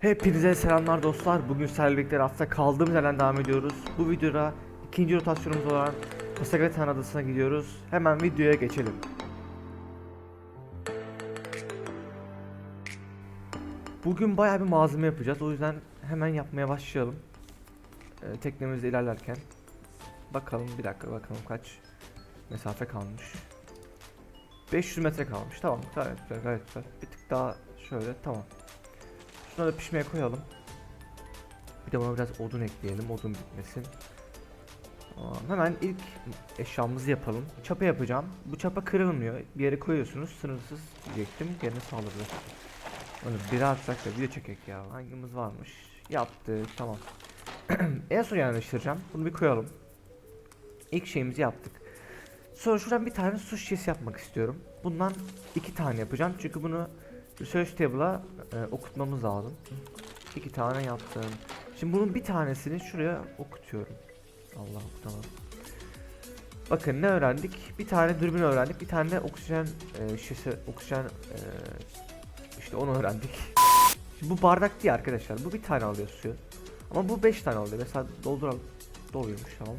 Hepinize selamlar dostlar. Bugün sizlerle birlikte kaldığımız yerden devam ediyoruz. Bu videoda ikinci rotasyonumuz olan Pasagatan Adası'na gidiyoruz. Hemen videoya geçelim. Bugün bayağı bir malzeme yapacağız. O yüzden hemen yapmaya başlayalım. Ee, teknemizde ilerlerken. Bakalım bir dakika bakalım kaç mesafe kalmış. 500 metre kalmış. Tamam gayet güzel gayet güzel. Bir tık daha şöyle tamam. Şunları pişmeye koyalım. Bir de buna biraz odun ekleyelim. Odun bitmesin. Hemen ilk eşyamızı yapalım. Çapa yapacağım. Bu çapa kırılmıyor. Bir yere koyuyorsunuz. Sınırsız diyecektim. Gene saldırdı. Onu bir atsak da video çekek ya. Hangimiz varmış? Yaptık. Tamam. en son yerleştireceğim. Bunu bir koyalım. İlk şeyimizi yaptık. Sonra şuradan bir tane su şişesi yapmak istiyorum. Bundan iki tane yapacağım. Çünkü bunu Research table'a e, okutmamız lazım. İki tane yaptım. Şimdi bunun bir tanesini şuraya okutuyorum. Allah okutamadım. Bakın ne öğrendik? Bir tane dürbün öğrendik. Bir tane de oksijen e, şişesi, oksijen e, işte onu öğrendik. Şimdi bu bardak değil arkadaşlar. Bu bir tane alıyor suyu. Ama bu 5 tane alıyor. Mesela dolduralım. Doluyormuş tamam.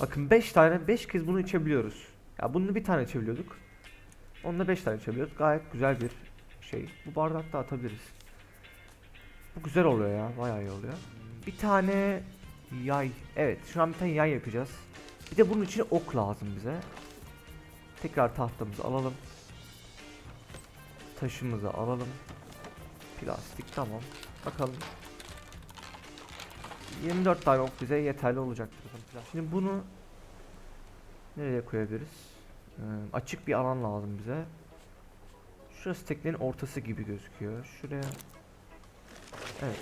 Bakın 5 tane 5 kez bunu içebiliyoruz. Ya bunu bir tane içebiliyorduk. Onunla 5 tane içebiliyoruz. Gayet güzel bir şey. Bu bardakta atabiliriz. Bu güzel oluyor ya. Bayağı iyi oluyor. Bir tane yay. Evet şu an bir tane yay yapacağız. Bir de bunun için ok lazım bize. Tekrar tahtamızı alalım. Taşımızı alalım. Plastik tamam. Bakalım. 24 tane ok bize yeterli olacaktır. Şimdi bunu nereye koyabiliriz? Ee, açık bir alan lazım bize. Şurası teknenin ortası gibi gözüküyor. Şuraya. Evet.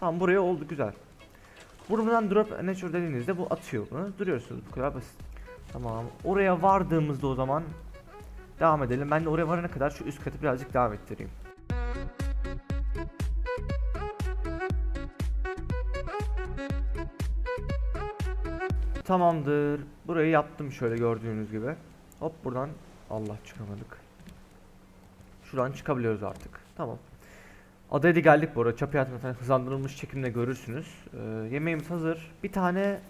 Tamam buraya oldu güzel. Buradan drop nature dediğinizde bu atıyor bunu. Duruyorsunuz bu kadar basit. Tamam. Oraya vardığımızda o zaman devam edelim. Ben de oraya varana kadar şu üst katı birazcık devam ettireyim. Tamamdır. Burayı yaptım şöyle gördüğünüz gibi. Hop buradan Allah çıkamadık. Şuradan çıkabiliyoruz artık. Tamam. Adaya da geldik bu arada. Çapı hayatında hızlandırılmış çekimde görürsünüz. Ee, yemeğimiz hazır. Bir tane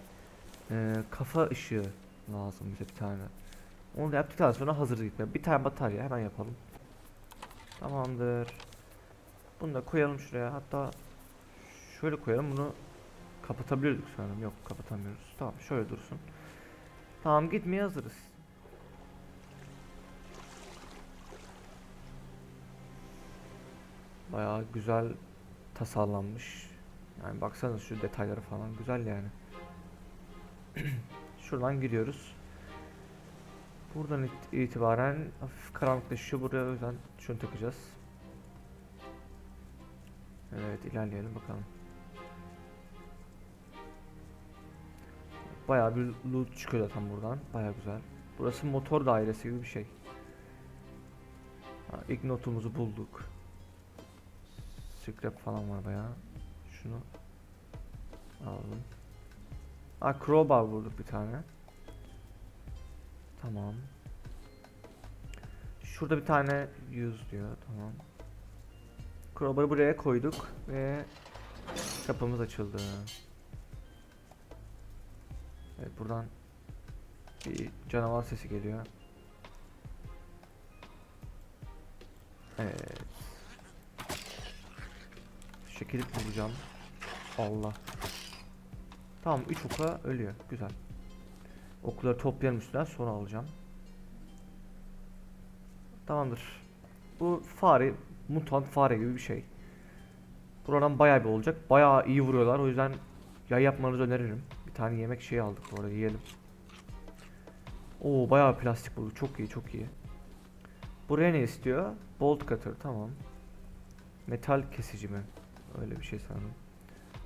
e, kafa ışığı lazım bize bir tane. Onu da yaptıktan sonra hazır gitme. Bir tane batarya hemen yapalım. Tamamdır. Bunu da koyalım şuraya. Hatta şöyle koyalım bunu kapatabiliyorduk sanırım. Yok kapatamıyoruz. Tamam şöyle dursun. Tamam gitmeye hazırız. Bayağı güzel tasarlanmış. Yani baksanız şu detayları falan güzel yani. Şuradan giriyoruz. Buradan it- itibaren hafif karanlıklaşıyor. Buraya o yüzden şunu takacağız. Evet ilerleyelim bakalım. Bayağı bir loot çıkıyor zaten buradan. Bayağı güzel. Burası motor dairesi gibi bir şey. Ha, ilk notumuzu bulduk. Scrap falan var bayağı. Şunu alalım. Ha crowbar bulduk bir tane. Tamam. Şurada bir tane use diyor. Tamam. Crowbar'ı buraya koyduk ve kapımız açıldı. Evet buradan bir canavar sesi geliyor. Evet. Şekil bulacağım. Allah. Tamam 3 oka ölüyor. Güzel. Okları toplayalım üstünden sonra alacağım. Tamamdır. Bu fare, mutant fare gibi bir şey. Buradan bayağı bir olacak. Bayağı iyi vuruyorlar. O yüzden yay yapmanızı öneririm. Bir tane yemek şeyi aldık bu arada yiyelim. Oo bayağı plastik bulduk. Çok iyi çok iyi. Buraya ne istiyor? Bolt cutter tamam. Metal kesici mi? Öyle bir şey sanırım.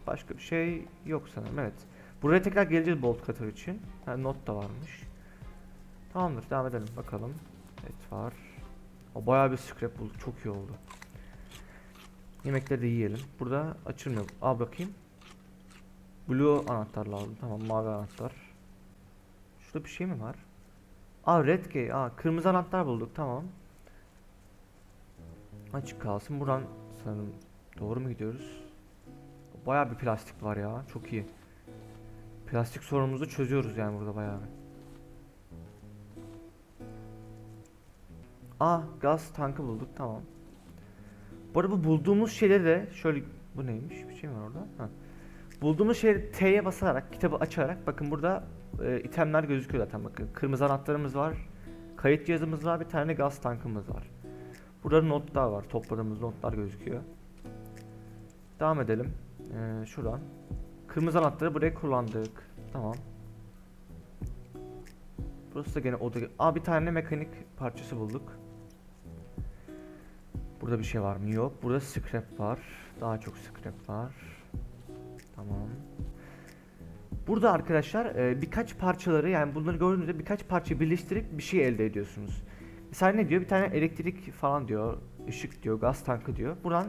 Başka bir şey yok sanırım evet. Buraya tekrar geleceğiz bolt cutter için. Ha, not da varmış. Tamamdır devam edelim bakalım. Evet var. O bayağı bir scrap bulduk. Çok iyi oldu. Yemekleri de yiyelim. Burada açılmıyor. Al bakayım. Blue anahtar lazım. Tamam mavi anahtar. Şurada bir şey mi var? Aa red key. Aa kırmızı anahtar bulduk. Tamam. Açık kalsın. Buradan sanırım Doğru mu gidiyoruz? Bayağı bir plastik var ya. Çok iyi. Plastik sorunumuzu çözüyoruz yani burada bayağı bir. Aa gaz tankı bulduk tamam. Bu arada bu bulduğumuz şeyleri de şöyle bu neymiş bir şey mi var orada? Ha. Bulduğumuz şeyleri T'ye basarak kitabı açarak bakın burada e, itemler gözüküyor zaten bakın. Kırmızı anahtarımız var. Kayıt cihazımız var. Bir tane gaz tankımız var. Burada notlar var. Topladığımız notlar gözüküyor. Devam edelim. Ee, şuradan. Kırmızı anahtarı buraya kullandık. Tamam. Burası da gene oda. Aa bir tane mekanik parçası bulduk. Burada bir şey var mı? Yok. Burada scrap var. Daha çok scrap var. Tamam. Burada arkadaşlar e, birkaç parçaları yani bunları gördüğünüzde birkaç parça birleştirip bir şey elde ediyorsunuz. Mesela ne diyor? Bir tane elektrik falan diyor, ışık diyor, gaz tankı diyor. Buradan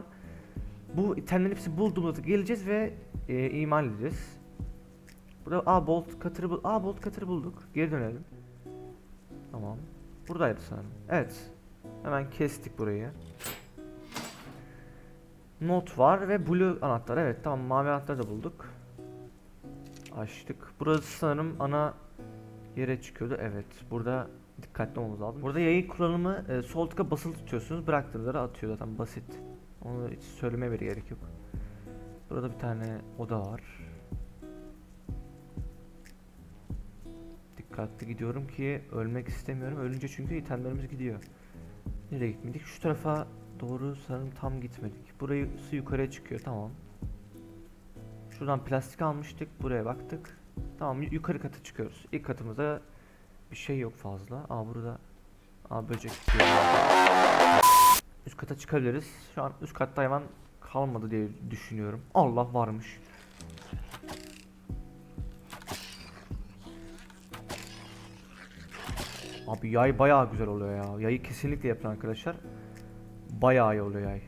bu itemlerin hepsi bulduğumuzda geleceğiz ve e, imal edeceğiz. Burada a bolt cutter'ı bul a bolt cutter'ı bulduk. Geri dönelim. Tamam. Buradaydı sanırım. Evet. Hemen kestik burayı. Not var ve blue anahtar. Evet tamam mavi anahtarı da bulduk. Açtık. Burası sanırım ana yere çıkıyordu. Evet. Burada dikkatli olmamız lazım. Burada yayın kullanımı e, sol tıka basılı tutuyorsunuz. Bıraktığınızda atıyor zaten basit. Onu hiç söylemeye bile gerek yok. Burada bir tane oda var. Dikkatli gidiyorum ki ölmek istemiyorum. Ölünce çünkü itemlerimiz gidiyor. Nereye gitmedik? Şu tarafa doğru sanırım tam gitmedik. Burayı su yukarıya çıkıyor. Tamam. Şuradan plastik almıştık. Buraya baktık. Tamam yu- yukarı kata çıkıyoruz. İlk katımızda bir şey yok fazla. Aa burada Aa böcek diyor. Üst kata çıkabiliriz. Şu an üst katta hayvan kalmadı diye düşünüyorum. Allah varmış. Abi yay bayağı güzel oluyor ya. Yayı kesinlikle yapın arkadaşlar. Bayağı iyi oluyor yay.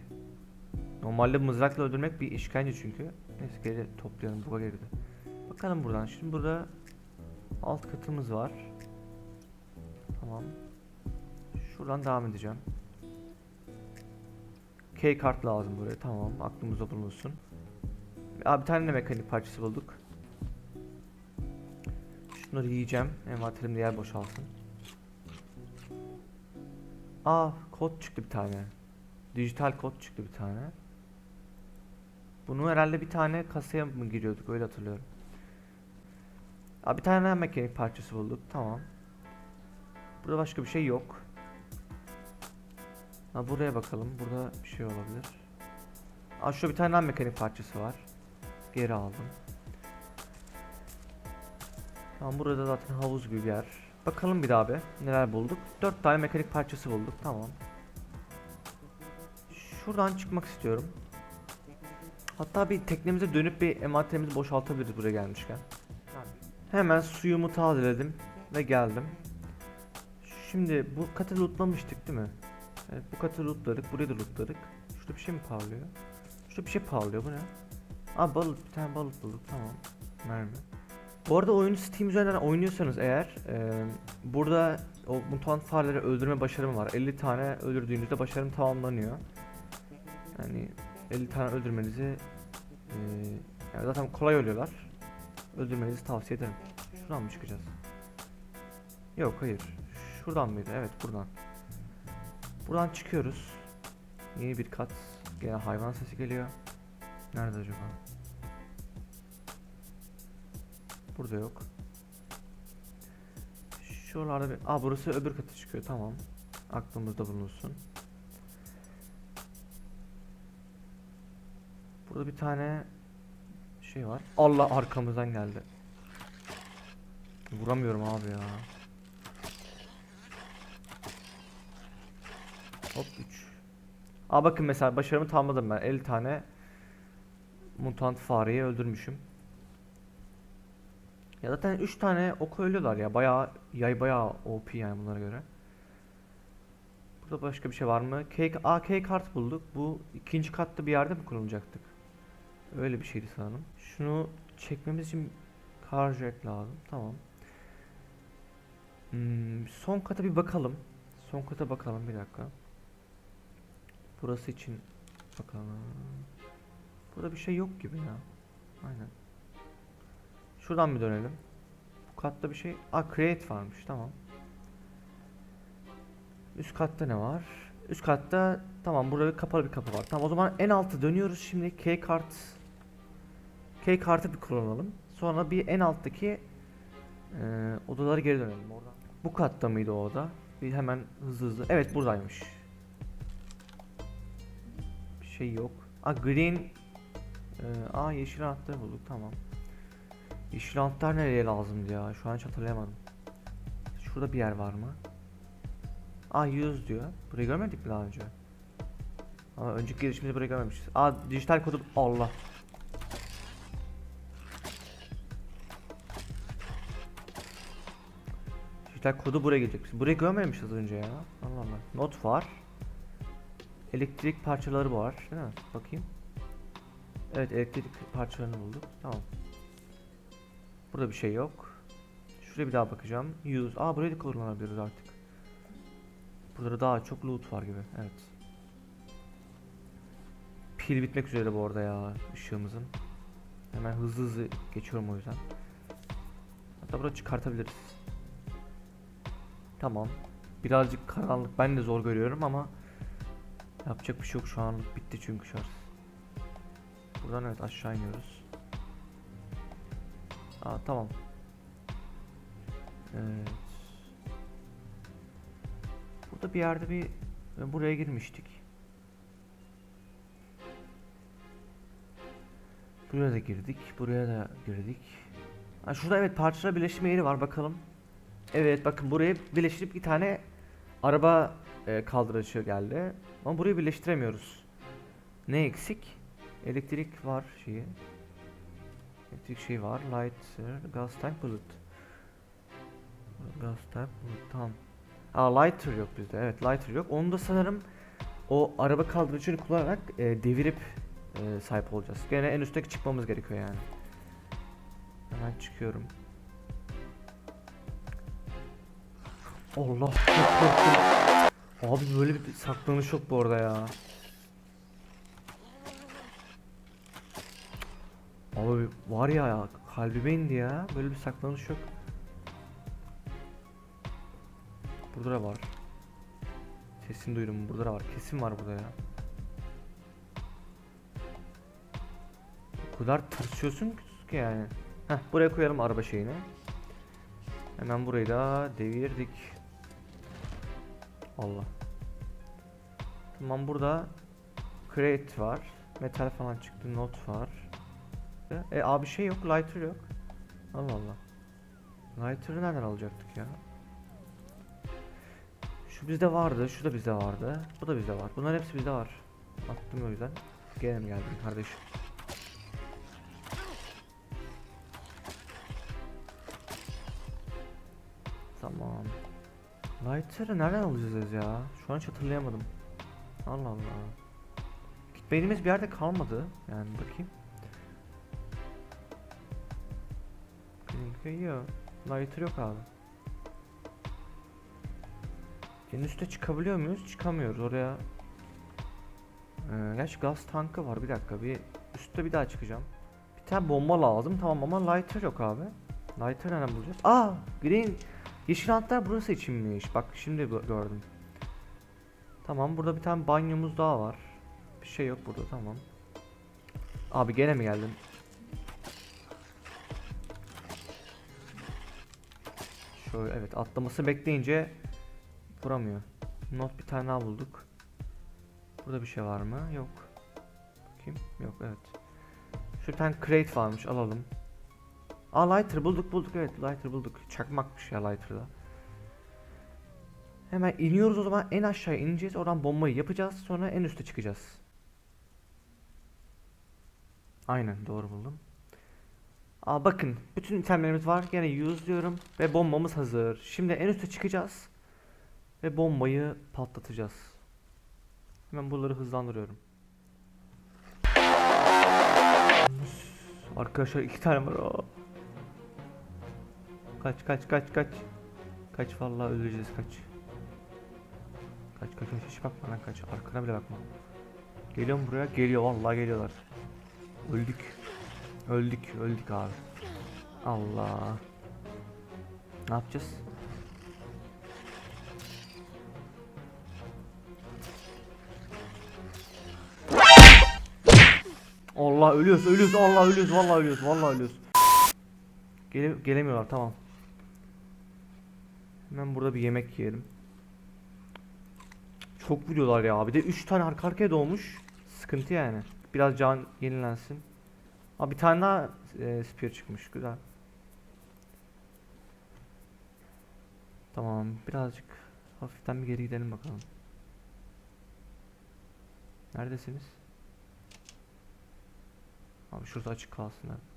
Normalde mızrakla öldürmek bir işkence çünkü. Neyse geri toplayalım buga girdi. Bakalım buradan. Şimdi burada alt katımız var. Tamam. Şuradan devam edeceğim. K kart lazım buraya. Tamam. Aklımızda bulunsun. Abi bir tane de mekanik parçası bulduk. Şunları yiyeceğim. Envanterimde yer boşalsın. Aa kod çıktı bir tane. Dijital kod çıktı bir tane. Bunu herhalde bir tane kasaya mı giriyorduk öyle hatırlıyorum. Aa, bir tane mekanik parçası bulduk. Tamam. Burada başka bir şey yok. Ha buraya bakalım. Burada bir şey olabilir. Aa şurada bir tane daha mekanik parçası var. Geri aldım. Tamam burada zaten havuz gibi bir yer. Bakalım bir daha be. Neler bulduk? 4 tane mekanik parçası bulduk. Tamam. Şuradan çıkmak istiyorum. Hatta bir teknemize dönüp bir envanterimizi boşaltabiliriz buraya gelmişken. Hemen suyumu tazeledim ve geldim. Şimdi bu katı lootlamıştık değil mi? Evet bu katı lootladık, burayı da lootladık. Şurada bir şey mi parlıyor? Şurada bir şey parlıyor bu ne? Aa balık, bir tane balık bulduk tamam. Mermi. Bu arada oyunu Steam üzerinden oynuyorsanız eğer e, burada o mutant fareleri öldürme başarımı var. 50 tane öldürdüğünüzde başarım tamamlanıyor. Yani 50 tane öldürmenizi e, yani zaten kolay ölüyorlar. Öldürmenizi tavsiye ederim. Şuradan mı çıkacağız? Yok hayır. Şuradan mıydı? Evet buradan. Buradan çıkıyoruz. Yeni bir kat. Gene hayvan sesi geliyor. Nerede acaba? Burada yok. Şuralarda bir... Aa burası öbür katı çıkıyor. Tamam. Aklımızda bulunsun. Burada bir tane şey var. Allah arkamızdan geldi. Vuramıyorum abi ya. Hop 3. Aa bakın mesela başarımı tamamladım ben. 50 tane mutant fareyi öldürmüşüm. Ya zaten 3 tane ok ölüyorlar ya. Bayağı yay bayağı OP yani bunlara göre. Burada başka bir şey var mı? K A K kart bulduk. Bu ikinci katta bir yerde mi kurulacaktık? Öyle bir şeydi sanırım. Şunu çekmemiz için car jack lazım. Tamam. Hmm, son kata bir bakalım. Son kata bakalım bir dakika. Burası için bakalım. Burada bir şey yok gibi ya. Aynen. Şuradan bir dönelim. Bu katta bir şey... Aa create varmış tamam. Üst katta ne var? Üst katta tamam burada bir kapalı bir kapı var. Tamam o zaman en altı dönüyoruz şimdi K kart K kartı bir kullanalım. Sonra bir en alttaki e, odalara geri dönelim oradan. Bu katta mıydı o oda? Bir hemen hızlı hızlı. Evet buradaymış. Şey yok. Aa green e, aa yeşil anahtarı bulduk tamam. Yeşil anahtar nereye lazımdı ya? Şu an hiç hatırlayamadım. Şurada bir yer var mı? Aa 100 diyor. Burayı görmedik mi daha önce? Ama önceki girişimizde burayı görmemişiz. Aa dijital kodu Allah. Dijital kodu buraya gelecek. Burayı görmemişiz önce ya. Allah Allah. Not var. Elektrik parçaları var. Değil mi? Bakayım. Evet elektrik parçalarını bulduk. Tamam. Burada bir şey yok. Şuraya bir daha bakacağım. 100. Aa burayı da kullanabiliriz artık. Burada daha çok loot var gibi. Evet. Pil bitmek üzere bu arada ya ışığımızın. Hemen hızlı hızlı geçiyorum o yüzden. Hatta burada çıkartabiliriz. Tamam. Birazcık karanlık. Ben de zor görüyorum ama yapacak bir şey yok. Şu anlık bitti çünkü şarj. Buradan evet aşağı iniyoruz. Aa tamam. Evet. Burada bir yerde bir e, buraya girmiştik. Buraya da girdik. Buraya da girdik. Ha, şurada evet parçalar birleşme yeri var bakalım. Evet bakın buraya birleştirip bir tane araba e, kaldırıcı geldi. Ama burayı birleştiremiyoruz. Ne eksik? Elektrik var şeyi. Elektrik şey var. Lighter, gas tank, bullet. Gas tank, bullet. Tamam. Aa lighter yok bizde. Evet lighter yok. Onu da sanırım o araba kaldırıcını kullanarak e, devirip e, sahip olacağız. Gene en üstteki çıkmamız gerekiyor yani. Hemen çıkıyorum. Allah. Abi böyle bir saklanış yok bu arada ya. Abi var ya, kalbime indi ya. Böyle bir saklanış yok. Burada da var. Sesini duydum. Burada da var. Kesin var burada ya. O kadar tırsıyorsun ki yani. Heh buraya koyalım araba şeyini. Hemen burayı da devirdik. Allah. Tamam burada crate var. Metal falan çıktı. Not var. E abi şey yok. Lighter yok. Allah Allah. Lighter'ı nereden alacaktık ya? Şu bizde vardı, şu da bizde vardı. Bu da bizde var. Bunlar hepsi bizde var. Attım o yüzden. Gene mi geldin kardeşim? Lighter'ı nereden alacağız ya? Şu an hiç hatırlayamadım. Allah Allah. Beynimiz bir yerde kalmadı. Yani bakayım. Benimki yok. Lighter yok abi. En üste çıkabiliyor muyuz? Çıkamıyoruz oraya. Ee, gerçi gaz tankı var bir dakika bir üstte bir daha çıkacağım. Bir tane bomba lazım tamam ama lighter yok abi. Lighter nereden bulacağız? Aa green yeşil antlar burası içinmiş. Bak şimdi gö- gördüm. Tamam burada bir tane banyomuz daha var. Bir şey yok burada tamam. Abi gene mi geldin? Şöyle evet atlaması bekleyince vuramıyor. Not bir tane daha bulduk. Burada bir şey var mı? Yok. Bakayım. Yok evet. Şu tane crate varmış alalım. Aa lighter bulduk bulduk evet lighter bulduk. Çakmakmış ya lighter'da. Hemen iniyoruz o zaman en aşağıya ineceğiz. Oradan bombayı yapacağız. Sonra en üste çıkacağız. Aynen doğru buldum. Aa bakın bütün itemlerimiz var. Gene use diyorum ve bombamız hazır. Şimdi en üste çıkacağız ve bombayı patlatacağız. Hemen buraları hızlandırıyorum. Arkadaşlar iki tane var. Aa. Kaç kaç kaç kaç. Kaç vallahi öleceğiz kaç. Kaç kaç kaç hiç bakma lan kaç. Arkana bile bakma. Geliyor buraya? Geliyor vallahi geliyorlar. Öldük. Öldük, öldük abi. Allah. Ne yapacağız? Allah ölüyoruz, ölüyoruz, Allah ölüyoruz, vallahi ölüyoruz, vallahi ölüyoruz. Gele gelemiyorlar, tamam. Hemen burada bir yemek yiyelim. Çok vuruyorlar ya. Bir de 3 tane arka arkaya doğmuş. Sıkıntı yani. Biraz can yenilensin. Aa bir tane daha e, spear çıkmış. Güzel. Tamam. Birazcık hafiften bir geri gidelim bakalım. Neredesiniz? Abi şurada açık kalsın abi.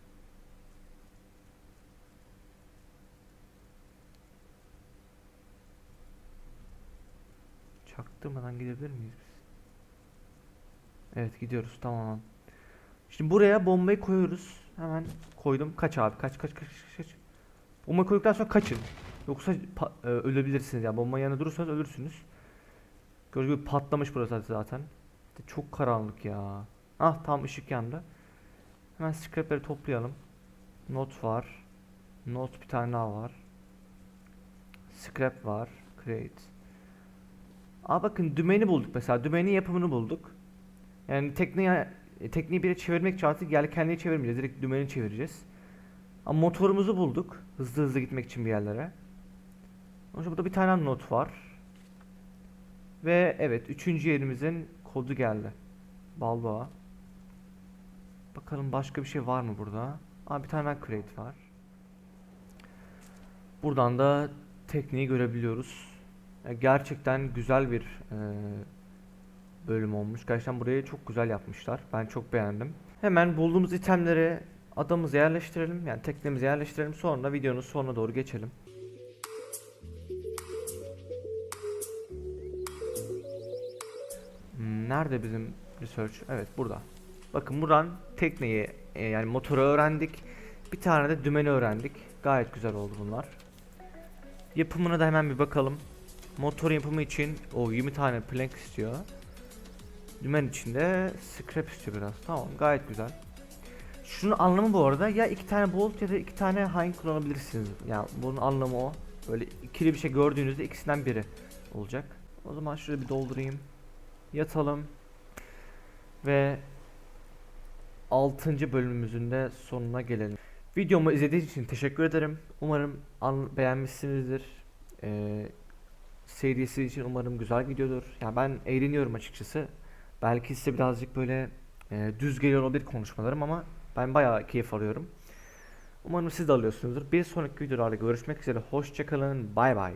Çaktırmadan gidebilir miyiz biz? Evet gidiyoruz tamam. Şimdi buraya bombayı koyuyoruz. Hemen koydum. Kaç abi kaç kaç kaç kaç kaç. Bombayı koyduktan sonra kaçın. Yoksa e, ölebilirsiniz ya. Bombanın yanında durursanız ölürsünüz. Gördüğünüz gibi patlamış burası zaten. Çok karanlık ya. Ah tam ışık yandı. Hemen scrapleri toplayalım. Not var. Not bir tane daha var. Scrap var. Create. Aa bakın dümeni bulduk mesela. Dümenin yapımını bulduk. Yani tekneyi tekneyi bire çevirmek için artık yelkenliği çevirmeyeceğiz. Direkt dümeni çevireceğiz. Ama motorumuzu bulduk. Hızlı hızlı gitmek için bir yerlere. İçin burada bir tane not var. Ve evet üçüncü yerimizin kodu geldi. Balboa. Bakalım başka bir şey var mı burada? Aa bir tane crate var. Buradan da tekneyi görebiliyoruz. Ya Gerçekten güzel bir e, bölüm olmuş. Gerçekten burayı çok güzel yapmışlar. Ben çok beğendim. Hemen bulduğumuz itemleri adamımıza yerleştirelim. Yani teknemize yerleştirelim. Sonra videonun sonuna doğru geçelim. Hmm, Nerede bizim research? Evet burada. Bakın buradan tekneyi e, yani motoru öğrendik. Bir tane de dümeni öğrendik. Gayet güzel oldu bunlar. Yapımına da hemen bir bakalım. Motor yapımı için o 20 tane plank istiyor. Dümen içinde scrap istiyor biraz. Tamam gayet güzel. Şunun anlamı bu arada ya iki tane bolt ya da iki tane hine kullanabilirsiniz. Yani bunun anlamı o. Böyle ikili bir şey gördüğünüzde ikisinden biri olacak. O zaman şurada bir doldurayım. Yatalım. Ve 6. bölümümüzün de sonuna gelelim. Videomu izlediğiniz için teşekkür ederim. Umarım beğenmişsinizdir. Ee, serisi için umarım güzel gidiyordur. Yani ben eğleniyorum açıkçası. Belki size birazcık böyle e, düz geliyor olabilir konuşmalarım ama ben bayağı keyif alıyorum. Umarım siz de alıyorsunuzdur. Bir sonraki videolarda görüşmek üzere. Hoşçakalın. Bay bay.